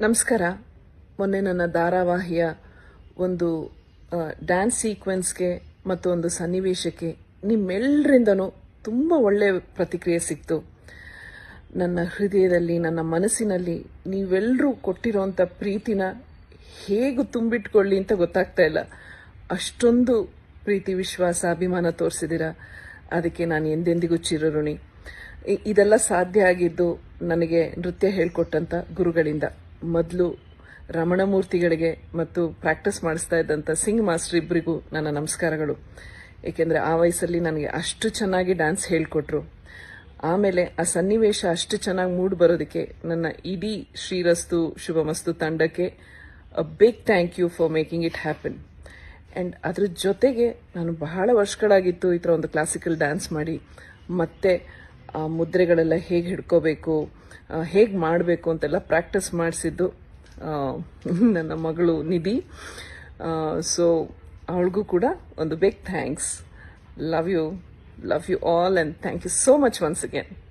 ನಮಸ್ಕಾರ. ಮೊನ್ನೆ ನನ್ನ ಧಾರಾವಾಹಿಯ ಒಂದು ಡ್ಯಾನ್ಸ್ ಸೀಕ್ವೆನ್ಸ್ಗೆ ಮತ್ತು ಒಂದು ಸನ್ನಿವೇಶಕ್ಕೆ ನಿಮ್ಮೆಲ್ಲರಿಂದನೂ ತುಂಬ ಒಳ್ಳೆಯ ಪ್ರತಿಕ್ರಿಯೆ ಸಿಕ್ತು. ನನ್ನ ಹೃದಯದಲ್ಲಿ, ನನ್ನ ಮನಸ್ಸಿನಲ್ಲಿ ನೀವೆಲ್ಲರೂ ಕೊಟ್ಟಿರೋಂಥ ಪ್ರೀತಿನ ಹೇಗೆ ತುಂಬಿಟ್ಕೊಳ್ಳಿ ಅಂತ ಗೊತ್ತಾಗ್ತಾ ಇಲ್ಲ. ಅಷ್ಟೊಂದು ಪ್ರೀತಿ, ವಿಶ್ವಾಸ, ಅಭಿಮಾನ ತೋರಿಸಿದ್ದೀರಾ? ಅದಕ್ಕೆ ನಾನು ಎಂದೆಂದಿಗೂ ಚಿರಋಣಿ. ಇದೆಲ್ಲ ಸಾಧ್ಯ ಆಗಿದ್ದು ನನಗೆ ನೃತ್ಯ ಹೇಳ್ಕೊಟ್ಟಂಥ ಗುರುಗಳಿಂದ. ಮೊದಲು ರಮಣಮೂರ್ತಿಗಳಿಗೆ ಮತ್ತು ಪ್ರಾಕ್ಟೀಸ್ ಮಾಡಿಸ್ತಾ ಇದ್ದಂಥ ಸಿಂಗ್ ಮಾಸ್ಟರ್ ಇಬ್ಬರಿಗೂ ನನ್ನ ನಮಸ್ಕಾರಗಳು. ಏಕೆಂದರೆ ಆ ವಯಸ್ಸಲ್ಲಿ ನನಗೆ ಅಷ್ಟು ಚೆನ್ನಾಗಿ ಡ್ಯಾನ್ಸ್ ಹೇಳಿಕೊಟ್ರು. ಆಮೇಲೆ ಆ ಸನ್ನಿವೇಶ ಅಷ್ಟು ಚೆನ್ನಾಗಿ ಮೂಡ್ ಬರೋದಕ್ಕೆ ನನ್ನ ಇಡೀ ಶ್ರೀರಸ್ತು, ಶುಭಮಸ್ತು ತಂಡಕ್ಕೆ a big thank you for making it happen and ಅದ್ರ ಜೊತೆಗೆ ನಾನು ಬಹಳ ವರ್ಷಗಳಾಗಿತ್ತು ಈ ಥರ ಒಂದು ಕ್ಲಾಸಿಕಲ್ ಡ್ಯಾನ್ಸ್ ಮಾಡಿ. ಮತ್ತೆ ಮುದ್ರೆಗಳೆಲ್ಲ ಹೇಗೆ ಹಿಡ್ಕೋಬೇಕು ಹೇಗೆ ಮಾಡಬೇಕು ಅಂತೆಲ್ಲ ಪ್ರಾಕ್ಟೀಸ್ ಮಾಡಿಸಿದ್ದು ನನ್ನ ಮಗಳು ನಿಧಿ. ಸೊ ಅವಳಿಗೂ ಕೂಡ ಒಂದು big thanks love you love you all and thank you so much once again